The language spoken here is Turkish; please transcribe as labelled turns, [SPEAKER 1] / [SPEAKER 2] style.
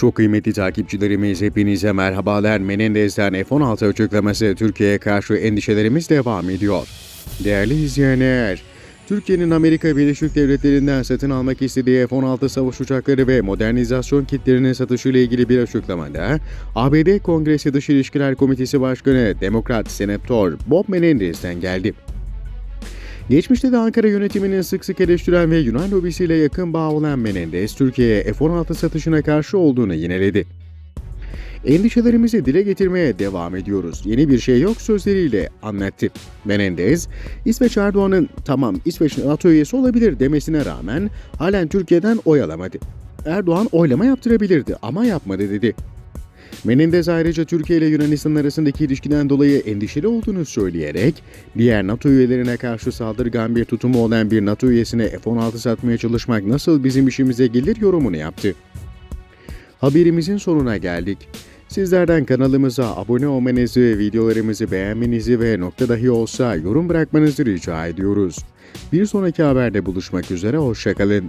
[SPEAKER 1] Çok kıymetli takipçilerimiz hepinize merhabalar. Menendez'den F-16 açıklaması Türkiye'ye karşı endişelerimiz devam ediyor. Değerli izleyenler, Türkiye'nin Amerika Birleşik Devletleri'nden satın almak istediği F-16 savaş uçakları ve modernizasyon kitlerinin satışıyla ilgili bir açıklamada, ABD Kongresi Dış İlişkiler Komitesi Başkanı Demokrat Senatör Bob Menendez'den geldi. Geçmişte de Ankara yönetiminin sık sık eleştiren ve Yunan lobisiyle yakın bağ olan Menendez, Türkiye'ye F-16 satışına karşı olduğunu yineledi. Endişelerimizi dile getirmeye devam ediyoruz. Yeni bir şey yok sözleriyle anlattı. Menendez, İsveç Erdoğan'ın tamam İsveç NATO üyesi olabilir demesine rağmen halen Türkiye'den oy alamadı. Erdoğan oylama yaptırabilirdi ama yapmadı dedi. Menendez ayrıca Türkiye ile Yunanistan arasındaki ilişkiden dolayı endişeli olduğunu söyleyerek, diğer NATO üyelerine karşı saldırgan bir tutumu olan bir NATO üyesine F-16 satmaya çalışmak nasıl bizim işimize gelir yorumunu yaptı. Haberimizin sonuna geldik. Sizlerden kanalımıza abone olmanızı, videolarımızı beğenmenizi ve nokta dahi olsa yorum bırakmanızı rica ediyoruz. Bir sonraki haberde buluşmak üzere, hoşçakalın.